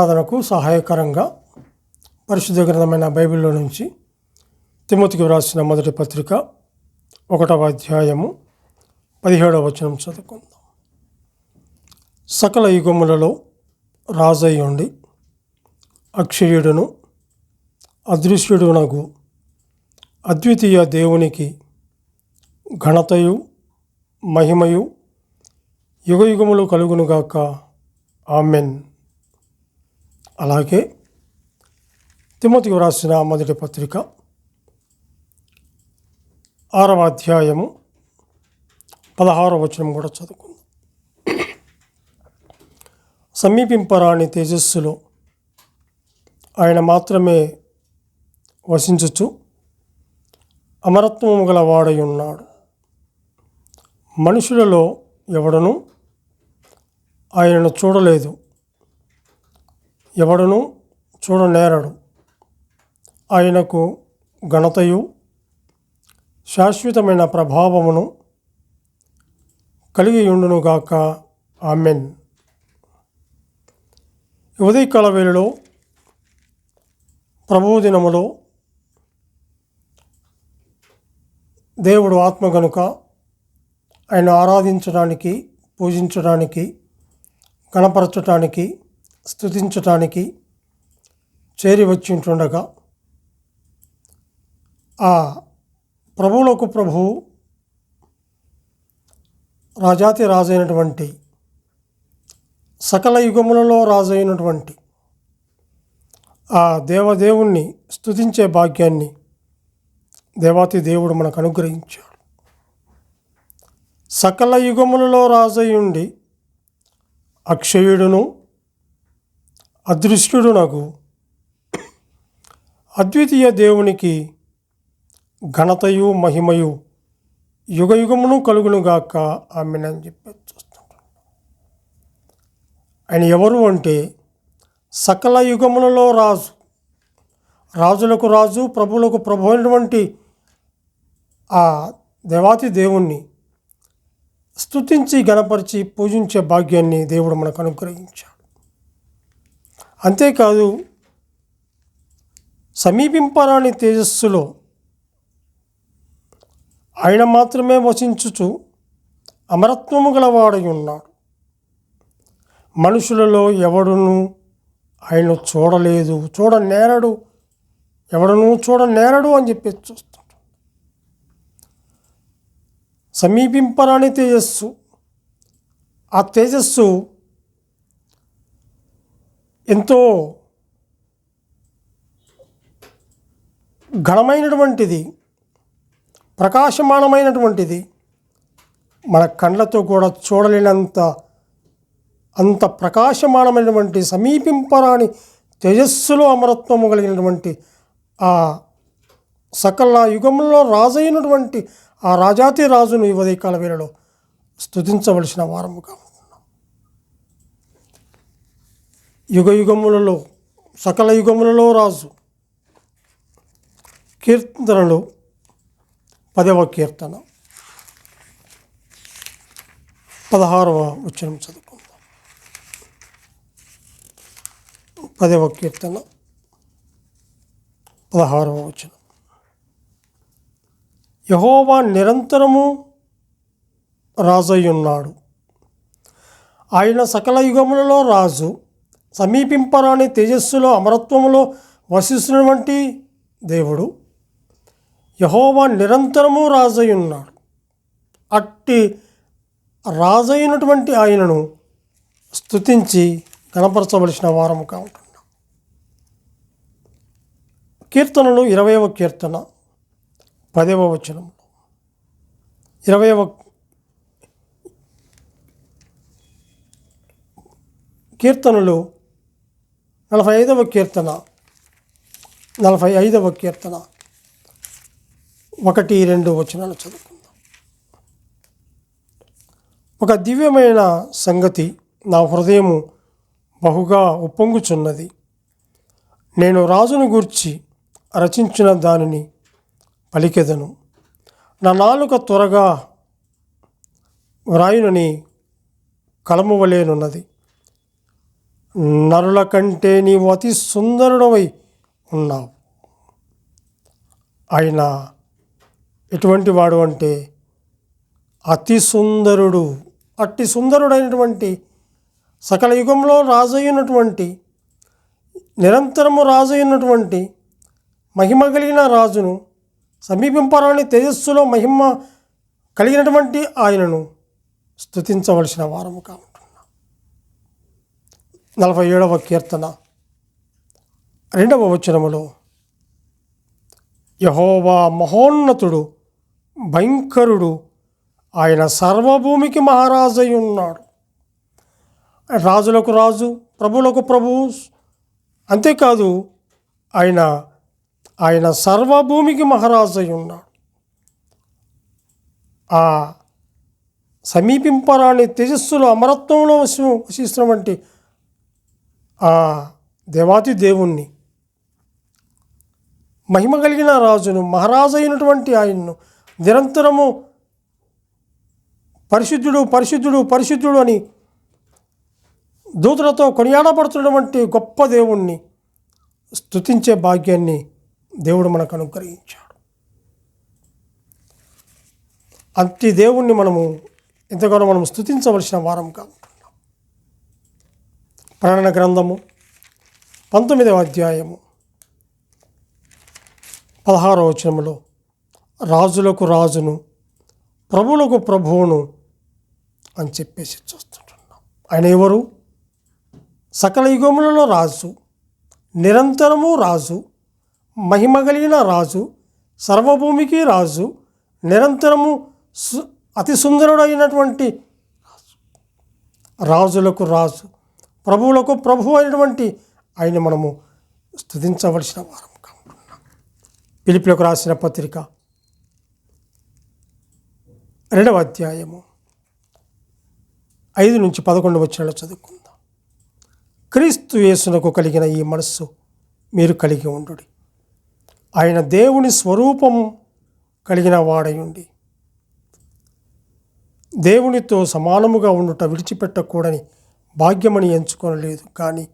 ఆరాధనకు సహాయకరంగా పరిశుద్ధ గ్రంథమైన బైబిల్లో నుంచి తిమ్మతికి వ్రాసిన మొదటి పత్రిక ఒకటవ అధ్యాయము పదిహేడవ వచనం చదువుకుందాం. సకల యుగములలో రాజయ్యుండి అక్షయుడును అదృశ్యుడునగు అద్వితీయ దేవునికి ఘనతయు మహిమయు యుగయుగములు కలుగునుగాక. ఆమెన్. అలాగే తిమ్మతికి వ్రాసిన మొదటి పత్రిక ఆరవ అధ్యాయము పదహారవ వచనం కూడా చదువుకుందాం. సమీపింపరాని తేజస్సులో ఆయన మాత్రమే వసించుచు అమరత్వము గల వాడై ఉన్నాడు. మనుషులలో ఎవడను ఆయనను చూడలేదు. ఎవడను చూడనేరడు. ఆయనకు ఘనతయు శాశ్వతమైన ప్రభావమును కలిగి ఉండునుగాక ఆమెన్. ఉదయకాల వేళలో ప్రభువు దినములో దేవుడు ఆత్మ గనుక ఆయన ఆరాధించడానికి పూజించడానికి కనపరచడానికి స్థుతించటానికి చేరి వచ్చింటుండగా ఆ ప్రభువులకు ప్రభువు రాజాతి రాజైనటువంటి సకల యుగములలో రాజైనటువంటి ఆ దేవదేవుణ్ణి స్థుతించే భాగ్యాన్ని దేవాతి దేవుడు మనకు అనుగ్రహించాడు. సకల యుగములలో రాజయుండి అక్షయుడును అదృశ్యుడునగు అద్వితీయ దేవునికి ఘనతయు మహిమయు యుగయుగమును కలుగునుగాక ఆమెనని చెప్పి చూస్తుంటాం ఆయన ఎవరు అంటే సకల యుగములలో రాజు. రాజులకు రాజు ప్రభులకు ప్రభు అయినటువంటి ఆ దేవాతి దేవుణ్ణి స్తుతించి గణపరిచి పూజించే భాగ్యాన్ని దేవుడు మనకు అనుగ్రహించాడు. అంతేకాదు సమీపింపరాని తేజస్సులో ఆయన మాత్రమే వసించుచు అమరత్వము గలవాడై ఉన్నాడు. మనుషులలో ఎవడును ఆయన చూడలేదు. చూడనేరడు. ఎవడను చూడనేరడు అని చెప్పి చూస్తాడు సమీపింపరాని తేజస్సు. ఆ తేజస్సు ఎంతో ఘనమైనటువంటిది ప్రకాశమానమైనటువంటిది మన కళ్ళతో కూడా చూడలేనంత అంత ప్రకాశమానమైనటువంటి సమీపింపరాని తేజస్సులో అమరత్వము కలిగినటువంటి ఆ సకల యుగంలో రాజైనటువంటి ఆ రాజాతి రాజును ఈ ఉదయకాల వేళలో స్తుతించవలసిన వారముగా యుగ యుగములలో సకల యుగములలో రాజు. కీర్తనలు పదవ కీర్తన. పదహారవ వచనం చదువుకుందాం. పదవ కీర్తన పదహారవ వచనం. యహోవా నిరంతరము రాజయ్యున్నాడు. ఆయన సకల యుగములలో రాజు. సమీపింపరాని తేజస్సులో అమరత్వములో వసిస్తున్నటువంటి దేవుడు యహోవా నిరంతరము రాజయ్యున్నాడు. అట్టి రాజైనటువంటి ఆయనను స్తుతించి కనపరచవలసిన వారము ఉంటున్నాం కీర్తనలు ఇరవైవ కీర్తన పదవ వచనంలో ఇరవైవ కీర్తనలు నలభై ఐదవ కీర్తన. నలభై ఐదవ కీర్తన. ఒకటి రెండు వచనాలు చదువుకుందాం. ఒక దివ్యమైన సంగతి నా హృదయము బహుగా ఉప్పొంగుచున్నది. నేను రాజును గూర్చి రచించిన దానిని పలికెదను. నా నాలుక త్వరగా వ్రాయునని కలమువలేనున్నది. నరుల కంటే నీవు అతి సుందరుడవై ఉన్నావు. ఆయన ఎటువంటి వాడు అంటే అతి సుందరుడు అట్టి సుందరుడైనటువంటి సకల యుగంలో రాజయ్యున్నటువంటి నిరంతరము రాజయ్యున్నటువంటి మహిమ కలిగిన రాజును సమీపింపరాని తేజస్సులో మహిమ కలిగినటువంటి ఆయనను స్తుతించవలసిన వారము కాము నలభై ఏడవ కీర్తన. రెండవ వచనములో యహోవా మహోన్నతుడు భయంకరుడు ఆయన సర్వభూమికి మహారాజై ఉన్నాడు. రాజులకు రాజు ప్రభులకు ప్రభు అంతేకాదు ఆయన ఆయన సర్వభూమికి మహారాజై ఉన్నాడు. ఆ సమీపింపరాని తేజస్సులో అమరత్వంలో వసి వసిస్తున్నటువంటి ఆ దేవాతి దేవుణ్ణి. మహిమ కలిగిన రాజును మహారాజు అయినటువంటి ఆయన్ను నిరంతరము పరిశుద్ధుడు పరిశుద్ధుడు పరిశుద్ధుడు అని దూతలతో కొనియాడబడుతున్నటువంటి గొప్ప దేవుణ్ణి స్తుతించే భాగ్యాన్ని దేవుడు మనకు అనుగ్రహించాడు. అట్టి దేవుణ్ణి మనము ఎంతగానో మనం స్తుతించవలసిన వారం కాదు. ప్రణన గ్రంథము పంతొమ్మిదవ అధ్యాయము పదహారవ వచనములో రాజులకు రాజును ప్రభువులకు ప్రభువును అని చెప్పేసి చూస్తుంటున్నాం. ఆయన ఎవరు? సకల యుగములలో రాజు నిరంతరము రాజు మహిమ కలిగిన రాజు సర్వభూమికి రాజు నిరంతరము సు అతి సుందరుడైనటువంటి రాజు. రాజులకు రాజు ప్రభువులకు ప్రభు అయినటువంటి ఆయన మనము స్థుతించవలసిన వారం కాకుండా. పిలిపిలకు రాసిన పత్రిక రెండవ అధ్యాయము ఐదు నుంచి పదకొండు వచ్చినట్లు చదువుకుందాం. క్రీస్తు యేసునకు కలిగిన ఈ మనస్సు మీరు కలిగి ఉండు ఆయన దేవుని స్వరూపం కలిగిన వాడయుండి. దేవునితో సమానముగా ఉండుట విడిచిపెట్టకూడని భాగ్యమని ఎంచుకొనలేదు కానీ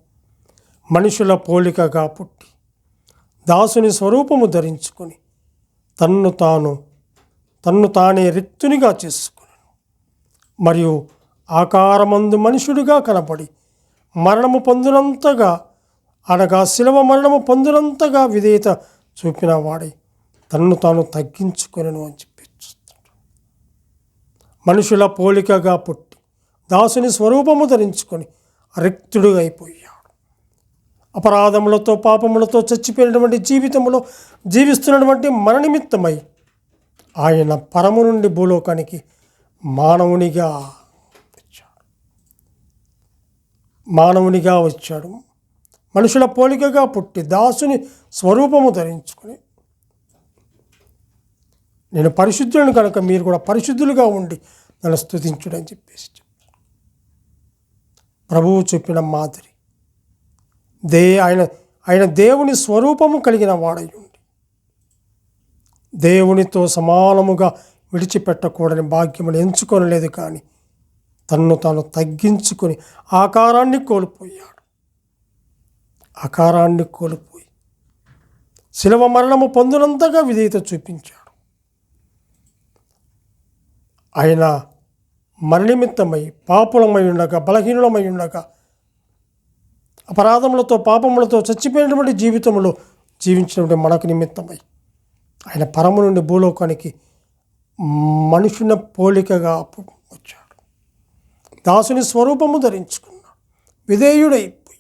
మనుషుల పోలికగా పుట్టి దాసుని స్వరూపము ధరించుకొని తన్ను తాను తన్ను తానే రిక్తునిగా చేసుకుని మరియు ఆకారమందు మనుషుడిగా కనబడి మరణము పొందినంతగా అనగా శిలవ మరణము పొందినంతగా విధేయత చూపిన వాడే తన్ను తాను తగ్గించుకొనను అని చెప్పి చూస్తాడు మనుషుల పోలికగా పుట్టి దాసుని స్వరూపము ధరించుకొని రిక్తుడు అయిపోయాడు అపరాధములతో పాపములతో చచ్చిపోయినటువంటి జీవితంలో జీవిస్తున్నటువంటి మన నిమిత్తమై ఆయన పరము నుండి భూలోకానికి మానవునిగా వచ్చాడు మానవునిగా వచ్చాడు. మనుషుల పోలికగా పుట్టి దాసుని స్వరూపము ధరించుకొని నేను పరిశుద్ధులను కనుక మీరు కూడా పరిశుద్ధులుగా ఉండి నన్ను స్థుతించుడని చెప్పేసి ప్రభువు చెప్పిన మాదిరి. దే ఆయన ఆయన దేవుని స్వరూపము కలిగిన వాడై దేవునితో సమానముగా విడిచిపెట్టకూడని భాగ్యమును ఎంచుకొనలేదు కానీ తన్ను తాను తగ్గించుకొని ఆకారాన్ని కోల్పోయాడు. ఆకారాన్ని కోల్పోయి శిలవ మరణము పొందినంతగా విధేయత చూపించాడు. ఆయన మరణిమిత్తమై పాపులమై ఉండగా బలహీనులమై ఉండగా అపరాధములతో పాపములతో చచ్చిపోయినటువంటి జీవితంలో జీవించినటువంటి మనకు నిమిత్తమై. ఆయన పరము నుండి భూలోకానికి మనుషున పోలికగా వచ్చాడు. దాసుని స్వరూపము ధరించుకున్నాడు. విధేయుడైపోయి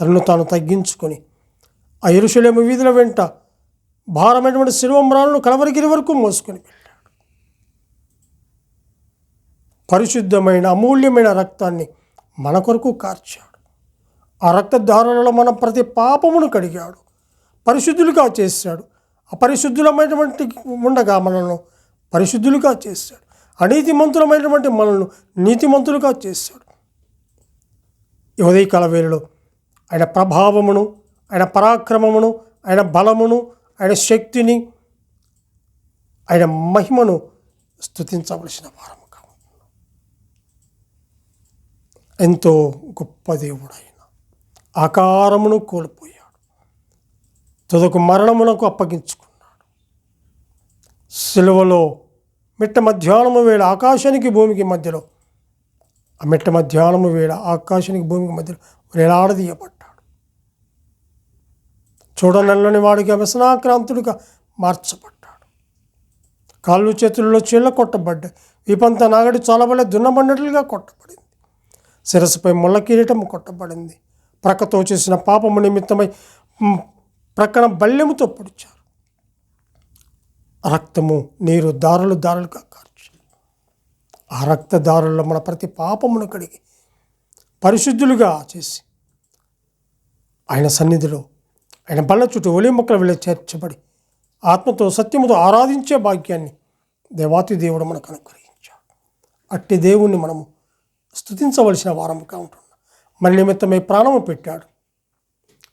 తనను తాను తగ్గించుకొని ఆ ఎరుశలేము వీధుల వెంట భారమైనటువంటి శిల్వమ్రాలను కలవరిగిరి వరకు మోసుకొని పరిశుద్ధమైన అమూల్యమైన రక్తాన్ని మన కొరకు కార్చాడు. ఆ రక్తధారణలో మన ప్రతి పాపమును కడిగాడు. పరిశుద్ధులుగా చేశాడు. అపరిశుద్ధులమైనటువంటి ఉండగా మనల్ని పరిశుద్ధులుగా చేశాడు. అనీతిమంతులమైనటువంటి మనల్ని నీతిమంతులుగా చేశాడు. ఉదయకాల వేళలో ఆయన ప్రభావమును ఆయన పరాక్రమమును ఆయన బలమును ఆయన శక్తిని ఆయన మహిమను స్థుతించవలసిన వారం ఎంతో గొప్ప దేవుడు ఆయన ఆకారమును కోల్పోయాడు. తుదకు మరణమునకు అప్పగించుకున్నాడు. సిలువలో మిట్ట మధ్యాహ్నము వేళ ఆకాశానికి భూమికి మధ్యలో ఆ మిట్ట మధ్యాహ్నము వేళ ఆకాశానికి భూమికి మధ్యలో వేలాడదీయబడ్డాడు. చూడనల్లని వాడిగా వ్యసనాక్రాంతుడిగా మార్చబడ్డాడు. కాళ్ళు చేతుల్లో చీళ్ళ కొట్టబడ్డాయి వీపంతా నాగడి చొలబలే దున్నబడినట్లుగా కొట్టబడింది. శిరస్సుపై ముళ్ళ కిరీటం కొట్టబడింది. ప్రక్కతో చేసిన పాపము నిమిత్తమై ప్రక్కన బల్యముతో పొడిచారు. రక్తము నీరు దారులు దారులుగా కార్చి ఆ రక్తదారుల్లో మన ప్రతి పాపమును కడిగి పరిశుద్ధులుగా చేసి ఆయన సన్నిధిలో ఆయన బల్ల చుట్టూ ఒలి మొక్కలు వెళ్ళి చేర్చబడి ఆత్మతో సత్యముతో ఆరాధించే భాగ్యాన్ని దేవాతి దేవుడు మనకు అనుగ్రహించాడు. అట్టి దేవుణ్ణి మనము స్థుతించవలసిన వారముగా ఉంటున్నాం మన నిమిత్తమై ప్రాణము పెట్టాడు.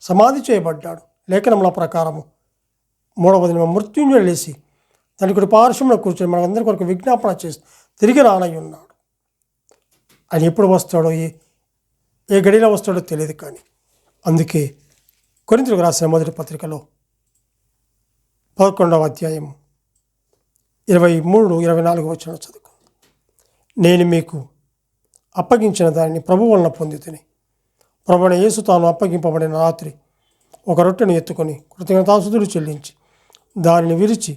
సమాధి చేయబడ్డాడు. లేఖనముల ప్రకారము మూడవ దిన మృత్యుంజుడు లేచి తన ఇక్కడ పార్శ్వంలో కూర్చొని మనందరి కొరకు విజ్ఞాపన చేసి తిరిగి రానై ఉన్నాడు ఆయన ఎప్పుడు వస్తాడో ఏ ఏ గడిలో వస్తాడో తెలియదు కానీ అందుకే కొరింతలకు రాసిన మొదటి పత్రికలో పదకొండవ అధ్యాయం ఇరవై మూడు ఇరవై నాలుగు వచ్చిన చదువుకుంది. నేను మీకు అప్పగించిన దానిని ప్రభు వలన పొందితిని. ప్రభుని యేసు తాను అప్పగింపబడిన రాత్రి ఒక రొట్టెను ఎత్తుకొని కృతజ్ఞతాసుదులు చెల్లించి దానిని విరిచి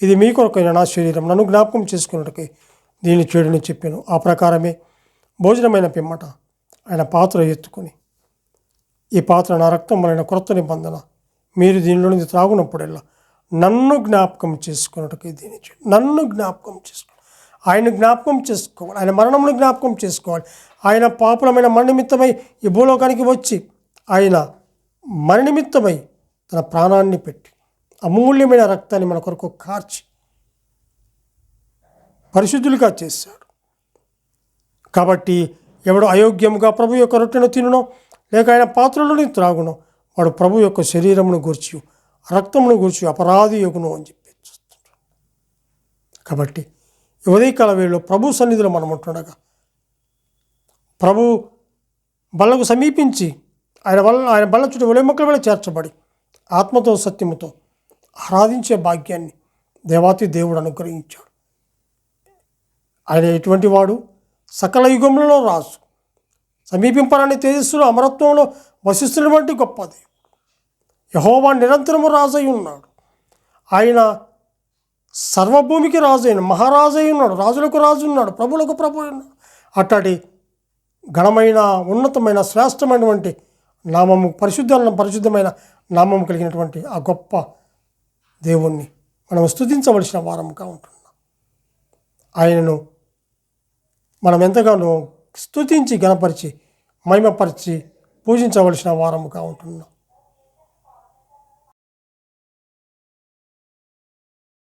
ఇది మీ కొరకైన నా శరీరం నన్ను జ్ఞాపకం చేసుకున్నట్టుకై దీన్ని చేయడని చెప్పాను. ఆ ప్రకారమే భోజనమైన పిమ్మట ఆయన పాత్ర ఎత్తుకొని ఈ పాత్ర నా రక్తం వలన క్రొత్త నిబంధన. మీరు దీనిలో నుంచి త్రాగునప్పుడల్లా నన్ను జ్ఞాపకం చేసుకున్నట్టుకై దీన్ని నన్ను జ్ఞాపకం చేసుకుని ఆయన జ్ఞాపకం చేసుకోవాలి. ఆయన మరణమును జ్ఞాపకం చేసుకోవాలి. ఆయన పాపులమైన మరణనిమిత్తమై ఈ భూలోకానికి వచ్చి ఆయన మరణనిమిత్తమై తన ప్రాణాన్ని పెట్టి అమూల్యమైన రక్తాన్ని మన కొరకు కార్చి పరిశుద్ధులుగా చేశాడు. కాబట్టి ఎవడు అయోగ్యముగా ప్రభు యొక్క రొట్టెను తినడం లేక ఆయన పాత్రలోని త్రాగును వాడు ప్రభు యొక్క శరీరమును గూర్చి రక్తమును గూర్చి అపరాధి యొగును అని చెప్పి కాబట్టి ఉదయకాల వేళలో ప్రభు సన్నిధిలో మనం ఉంటుండగా. ప్రభు బల్లకు సమీపించి ఆయన వల్ల ఆయన బల్ల చుట్టూ ఒలిమొక్కల వల్ల చేర్చబడి ఆత్మతో సత్యముతో ఆరాధించే భాగ్యాన్ని దేవాతి దేవుడు అనుగ్రహించాడు. ఆయన ఎటువంటి వాడు? సకల యుగంలో రాజు. సమీపింపరాని తేజస్సులో అమరత్వంలో వసిస్తున్నటువంటి గొప్పది యహోవా నిరంతరము రాజై ఉన్నాడు. ఆయన సర్వభూమికి రాజు అయిన మహారాజు అయి ఉన్నాడు రాజులకు రాజు ఉన్నాడు ప్రభులకు ప్రభు ఉన్నాడు అట్టటి ఘనమైన ఉన్నతమైన శ్రేష్టమైనటువంటి నామము పరిశుద్ధ పరిశుద్ధమైన నామము కలిగినటువంటి ఆ గొప్ప దేవుణ్ణి మనం స్తుతించవలసిన వారముగా ఉంటున్నాం. ఆయనను మనం ఎంతగానో స్థుతించి గణపరిచి మహిమపరిచి పూజించవలసిన వారముగా ఉంటున్నాం.